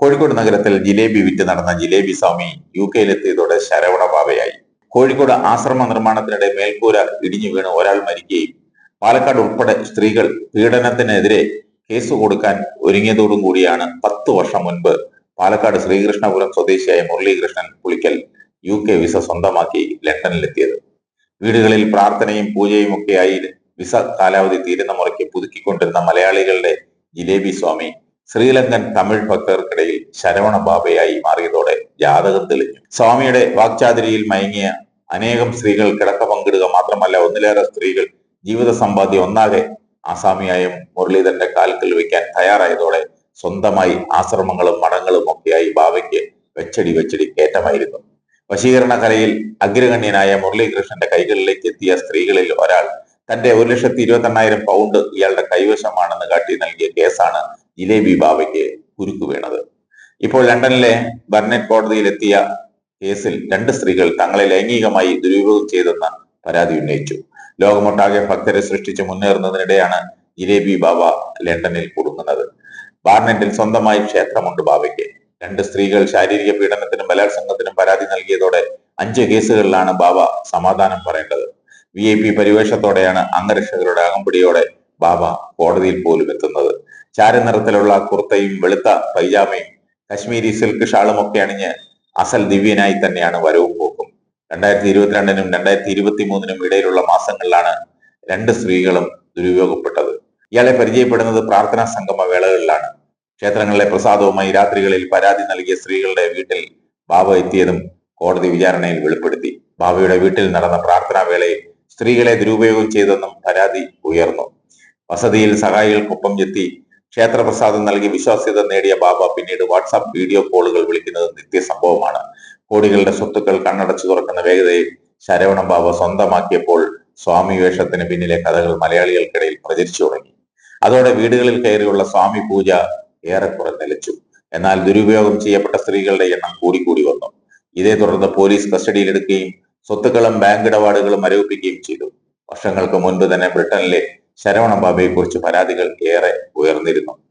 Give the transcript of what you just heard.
കോഴിക്കോട് നഗരത്തിൽ ജിലേബി വിറ്റ് നടന്ന ജിലേബി സ്വാമി യു കെയിലെത്തിയതോടെ ശരവണ ബാവയായി കോഴിക്കോട് ആശ്രമ നിർമ്മാണത്തിനിടെ മേൽക്കൂര ഇടിഞ്ഞു വീണ് ഒരാൾ മരിക്കുകയും പാലക്കാട് ഉൾപ്പെടെ സ്ത്രീകൾ പീഡനത്തിനെതിരെ കേസ് കൊടുക്കാൻ ഒരുങ്ങിയതോടും കൂടിയാണ് പത്ത് വർഷം മുൻപ് പാലക്കാട് ശ്രീകൃഷ്ണപുരം സ്വദേശിയായ Muralikrishnan Pulickal U K visa സ്വന്തമാക്കി ലണ്ടനിലെത്തിയത്. വീടുകളിൽ പ്രാർത്ഥനയും പൂജയും ഒക്കെയായി വിസ കാലാവധി തീരുന്ന മുറയ്ക്ക് പുതുക്കിക്കൊണ്ടിരുന്ന മലയാളികളുടെ ജിലേബി സ്വാമി ശ്രീലങ്കൻ തമിഴ് ഭക്തർക്കിടയിൽ ശരവണ ബാബയായി മാറിയതോടെ ജാതകം തെളിഞ്ഞു. സ്വാമിയുടെ വാക്ചാതിരിയിൽ മയങ്ങിയ അനേകം സ്ത്രീകൾ കിടക്ക പങ്കിടുക മാത്രമല്ല ഒന്നിലേറെ സ്ത്രീകൾ ജീവിത സമ്പാദ്യം ഒന്നാകെ ആസാമിയായും മുരളീധരന്റെ കാൽക്കൽ വയ്ക്കാൻ തയ്യാറായതോടെ സ്വന്തമായി ആശ്രമങ്ങളും മഠങ്ങളും ഒക്കെയായി ബാബയ്ക്ക് വെച്ചടി വെച്ചടി കയറ്റമായിരുന്നു. വശീകരണ കലയിൽ അഗ്രഗണ്യനായ മുരളീകൃഷ്ണന്റെ കൈകളിലേക്ക് എത്തിയ സ്ത്രീകളിൽ ഒരാൾ തന്റെ ഒരു ലക്ഷത്തി ഇരുപത്തെണ്ണായിരം പൗണ്ട് ഇയാളുടെ കൈവശമാണെന്ന് കാട്ടി നൽകിയ കേസാണ് ജിലേബി ബാബയ്ക്ക് കുരുക്ക് വീണത്. ഇപ്പോൾ ലണ്ടനിലെ ബർനെറ്റ് കോടതിയിലെത്തിയ കേസിൽ രണ്ട് സ്ത്രീകൾ തങ്ങളെ ലൈംഗികമായി ദുരുപയോഗം ചെയ്തെന്ന പരാതി ഉന്നയിച്ചു. ലോകമൊട്ടാകെ ഭക്തരെ സൃഷ്ടിച്ച് മുന്നേറുന്നതിനിടെയാണ് ജിലേബി ബാബ ലണ്ടനിൽ കുടുങ്ങുന്നത്. ബാർനെറ്റിൽ സ്വന്തമായി ക്ഷേത്രമുണ്ട് ബാബയ്ക്ക്. രണ്ട് സ്ത്രീകൾ ശാരീരിക പീഡനത്തിനും ബലാത്സംഗത്തിനും പരാതി നൽകിയതോടെ അഞ്ച് കേസുകളിലാണ് ബാബ സമാധാനം പറയേണ്ടത്. വി ഐ പി പരിവേഷത്തോടെയാണ് അംഗരക്ഷകരുടെ അകമ്പടിയോടെ ബാബ കോടതിയിൽ പോലും എത്തുന്നത്. ചാരനിറത്തിലുള്ള കുർത്തയും വെളുത്ത പൈജാമയും കശ്മീരി സിൽക്ക് ഷാളും ഒക്കെ അണിഞ്ഞ് അസൽ ദിവ്യനായി തന്നെയാണ് വരവും പോക്കും. രണ്ടായിരത്തി ഇരുപത്തിരണ്ടിനും രണ്ടായിരത്തി ഇരുപത്തി മൂന്നിനും ഇടയിലുള്ള മാസങ്ങളിലാണ് രണ്ട് സ്ത്രീകളും ദുരുപയോഗപ്പെട്ടത്. ഇയാളെ പരിചയപ്പെടുന്നത് പ്രാർത്ഥനാ സംഗമ വേളകളിലാണ്. ക്ഷേത്രങ്ങളിലെ പ്രസാദവുമായി രാത്രികളിൽ പരാതി നൽകിയ സ്ത്രീകളുടെ വീട്ടിൽ ബാബ എത്തിയതും കോടതി വിചാരണയിൽ വെളിപ്പെടുത്തി. ബാബയുടെ വീട്ടിൽ നടന്ന പ്രാർത്ഥനാ വേളയിൽ സ്ത്രീകളെ ദുരുപയോഗം ചെയ്തെന്നും പരാതി ഉയർന്നു. വസതിയിൽ സഹായികൾക്കൊപ്പം എത്തി ക്ഷേത്രപ്രസാദം നൽകി വിശ്വാസ്യത നേടിയ ബാബ പിന്നീട് വാട്സാപ്പ് വീഡിയോ കോളുകൾ വിളിക്കുന്നത് നിത്യ സംഭവമാണ് കോടികളുടെ സ്വത്തുക്കൾ കണ്ണടച്ചു തുറക്കുന്ന വേഗതയിൽ ശരവണ ബാബ സ്വന്തമാക്കിയപ്പോൾ സ്വാമി വേഷത്തിന് പിന്നിലെ കഥകൾ മലയാളികൾക്കിടയിൽ പ്രചരിച്ചു തുടങ്ങി. അതോടെ വീടുകളിൽ കയറിയുള്ള സ്വാമി പൂജ ഏറെക്കുറെ നിലച്ചു. എന്നാൽ ദുരുപയോഗം ചെയ്യപ്പെട്ട സ്ത്രീകളുടെ എണ്ണം കൂടി കൂടി വന്നു. ഇതേ തുടർന്ന് പോലീസ് കസ്റ്റഡിയിലെടുക്കുകയും സ്വത്തുക്കളും ബാങ്ക് ഇടപാടുകളും മരവിപ്പിക്കുകയും ചെയ്തു. വർഷങ്ങൾക്ക് മുൻപ് തന്നെ ബ്രിട്ടനിലെ ശരവണ ബാബയെ കുറിച്ച് പരാതികൾ ഏറെ ഉയർന്നിരുന്നു.